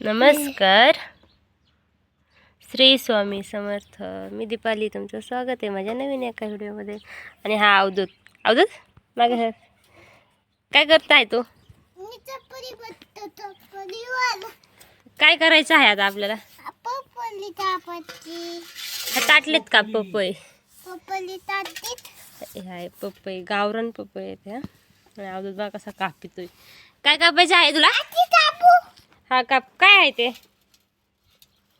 नमस्कार. श्री स्वामी समर्थ. मी दीपाली तुमचं स्वागत आहे माझ्या नवीन एका व्हिडिओमध्ये. आणि हा अवधूत. अवधूत? मागे सर काय करताय तू? काय करायचं आहे आता आपल्याला? हा ताटलेत का पपई? हे आहे पपई. गावरान पपई आहे त्या आणि अवधूत बा कसा कापितोय. काय कापायचं आहे तुला? हा काप काय आहे ते?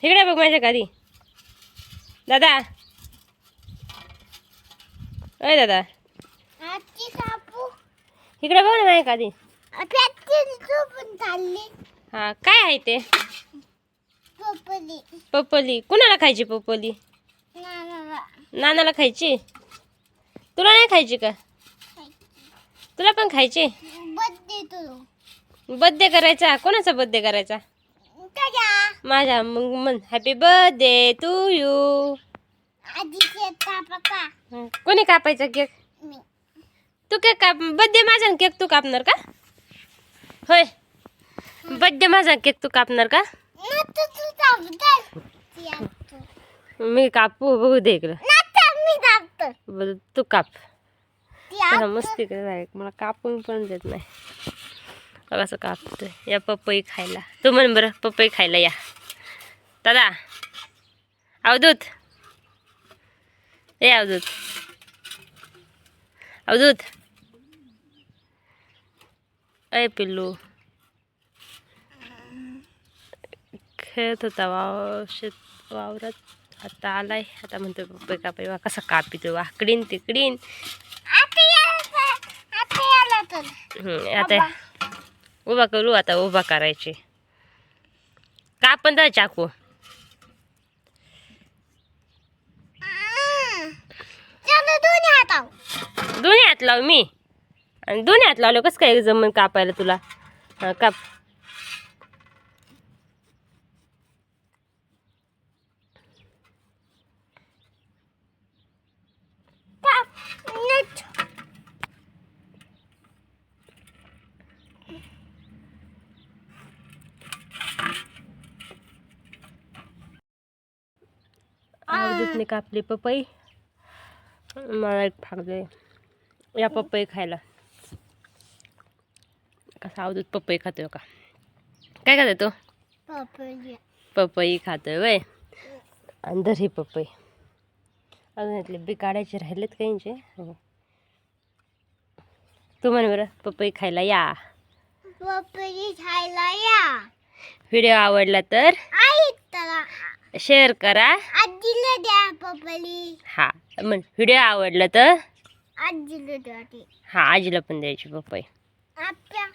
इकडे बघ माझ्या कधी दादा. अय दादा. इकडे बघ ना माझ्या कधी हा काय आहे ते? पपली. पपली. कुणाला खायची पपली? नानाला. खायची? तुला नाही खायची का? तुला पण खायची? बर्थडे करायचा? कोणाचा बर्थडे करायचा? माझा मग म्हण हॅपी बर्थडे टू यू कोणी कापायचा केक तू केक काप बर्थडे माझा केक तू कापणार का? होय. बर्थडे माझा केक तू कापणार का? मी कापू बघू दे इकडं. तू काप. मस्त मला कापून पण देत नाही. बघ असं कापतोय. या पपई खायला. तू म्हण बरं पपई खायला या. दादा. अवधूत. ए अवधूत. अवधूत. अय पिल्लू. खेळत होता वाव शेत वावरात. आता आलाय. आता म्हणतोय पपई कापाय. वा कसा कापितो वाकडीन तिकडीन. आता उभा करू आता उभा करायची. का पण तर चाकू? दोन्ही हात लाव. मी? आणि दोन्ही हात लावलं कसं काय जमन कापायला तुला? काप. अवधूतने कापली पपई. मला एक भाग दे. या पपई खायला. कसा अवधूत पपई खातोय का काय खातोय तो? पपई. खातोय वय आणि दर ही पपई. अजून यातले बी काढायचे राहिलेत काहींचे हो. तू म्हण बरं पपई खायला या. पपली खायला या. व्हिडिओ आवडला तर? शेअर करा. आजीला द्या पपली हा म्हण व्हिडिओ आवडला तर? आजीला द्या ती. हा आजीला पण द्यायची पपई आपल्या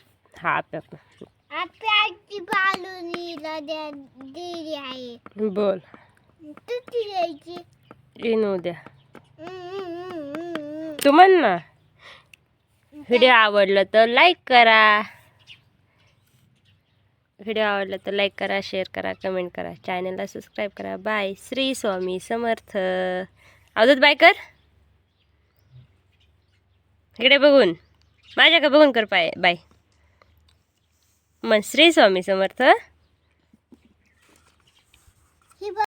हा आपल्या पण. आपल्या आजी बालुनीला द्या दिली आहे. बोल. तू ती द्यायची. येईन उद्या हम्म, हम्म, हम्म, हम्म. तू म्हण ना. व्हिडिओ आवडला तर लाईक करा. व्हिडिओ आवडला तर लाईक करा शेअर करा कमेंट करा. चॅनलला सबस्क्राईब करा. बाय श्री स्वामी समर्थ. अवधूत बाय कर इकडे बघून. माझ्या का बघून कर पाय? बाय मग श्री स्वामी समर्थ.